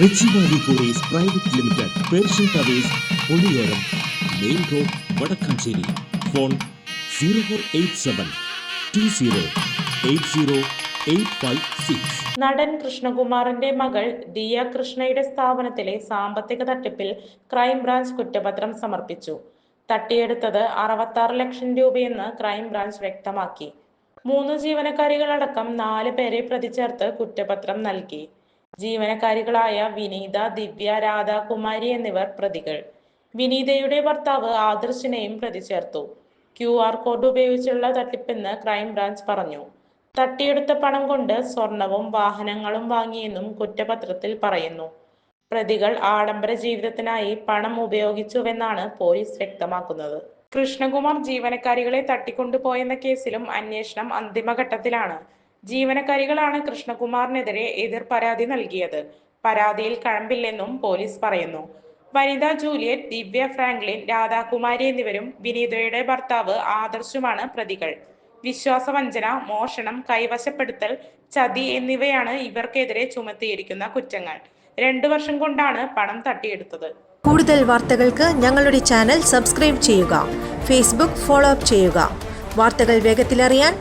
Richie valley private limited Persian towers Oliyoram main road Vadakkanchery. Phone zero four eight seven two zero eight zero eight five six. നടൻ കൃഷ്ണകുമാറിന്റെ മകൾ ദിയ കൃഷ്ണയുടെ സ്ഥാപനത്തിലെ സാമ്പത്തിക തട്ടിപ്പിൽ crime branch കുറ്റപത്രം സമർപ്പിച്ചു. തട്ടിയെടുത്തത് അറുപത്താറ് ലക്ഷം രൂപയെന്ന് ക്രൈംബ്രാഞ്ച് വ്യക്തമാക്കി. മൂന്ന് ജീവനക്കാരികളടക്കം നാല് പേരെ പ്രതി ചേർത്ത് കുറ്റപത്രം നൽകി. ജീവനക്കാരികളായ വിനീത ദിവ്യ രാധാകുമാരി എന്നിവർ പ്രതികൾ. വിനീതയുടെ ഭർത്താവ് ആദർശിനെയും പ്രതി ചേർത്തു ക്യു ആർ കോഡ് ഉപയോഗിച്ചുള്ള തട്ടിപ്പെന്ന് ക്രൈംബ്രാഞ്ച് പറഞ്ഞു. തട്ടിയെടുത്ത പണം കൊണ്ട് സ്വർണവും വാഹനങ്ങളും വാങ്ങിയെന്നും കുറ്റപത്രത്തിൽ പറയുന്നു. പ്രതികൾ ആഡംബര ജീവിതത്തിനായി പണം ഉപയോഗിച്ചുവെന്നാണ് പോലീസ് വ്യക്തമാക്കുന്നത്. കൃഷ്ണകുമാർ ജീവനക്കാരികളെ തട്ടിക്കൊണ്ടുപോയെന്ന കേസിലും അന്വേഷണം അന്തിമഘട്ടത്തിലാണ്. ജീവനക്കാരികളാണ് കൃഷ്ണകുമാറിനെതിരെ എതിർ പരാതി നൽകിയത്. പരാതിയിൽ കഴമ്പില്ലെന്നും പോലീസ് പറയുന്നു. വനിത ജൂലിയറ്റ് ദിവ്യ ഫ്രാങ്ക്ലിൻ രാധാകുമാരി എന്നിവരും വിനീതയുടെ ഭർത്താവ് ആദർശുമാണ് പ്രതികൾ. വിശ്വാസവഞ്ചന മോഷണം കൈവശപ്പെടുത്തൽ ചതി എന്നിവയാണ് ഇവർക്കെതിരെ ചുമത്തിയിരിക്കുന്ന കുറ്റങ്ങൾ. രണ്ടു വർഷം കൊണ്ടാണ് പണം തട്ടിയെടുത്തത്. കൂടുതൽ വാർത്തകൾക്ക് ഞങ്ങളുടെ ചാനൽ സബ്സ്ക്രൈബ് ചെയ്യുക. ഫേസ്ബുക്ക് ഫോളോ അപ്പ് ചെയ്യുക. വാർത്തകൾ വേഗത്തിലറിയാൻ